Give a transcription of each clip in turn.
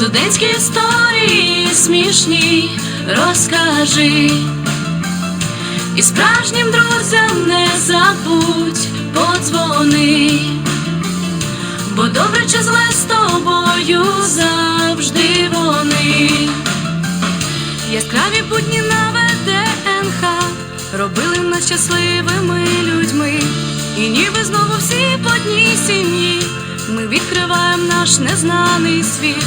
Студентські історії смішні розкажи. І справжнім друзям не забудь подзвони. Бо добре чи зле з тобою завжди вони. Яскраві будні на ВДНХ робили нас щасливими людьми. І ніби знову всі по одній сім'ї. Ми відкриваємо наш незнаний світ.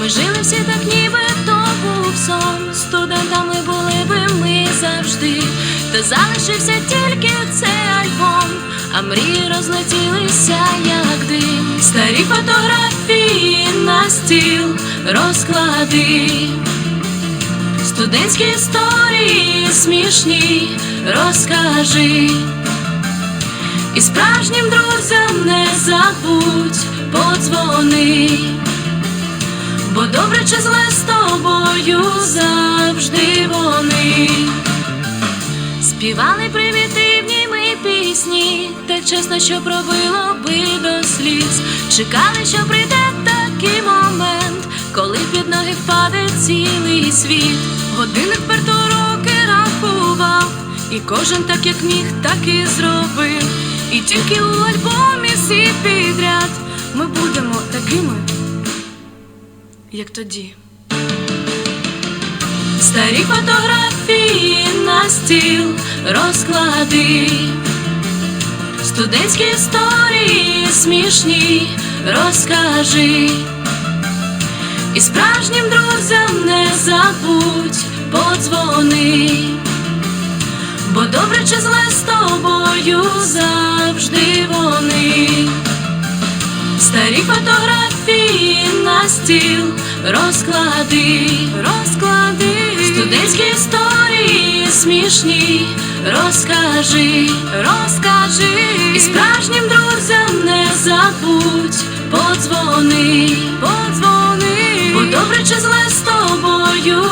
Ми жили всі так, ніби то був сон. Студентами були би ми завжди. Та залишився тільки цей альбом, а мрії розлетілися, як дим. Старі фотографії на стіл розклади. Студентські історії смішні розкажи. І справжнім друзям не забудь подзвони. Бо добре чи зле з тобою завжди вони. Співали примітивні ми пісні, так чесно, що пробило би до сліз. Чекали, що прийде такий момент, коли під ноги впаде цілий світ. Годинник вперто роки рахував, і кожен так як міг, так і зробив. І тільки у альбомі всі підряд ми будемо такими, як тоді. Старі фотографії на стіл розклади. Студентські історії смішні розкажи. І справжнім друзям не забудь подзвони. Бо добре чи зле з тобою завжди вони. Старі фотографії стіл розклади, розклади. Студентські історії смішні розкажи, розкажи. І справжнім друзям не забудь подзвони, подзвони. Бо добре чи зле з тобою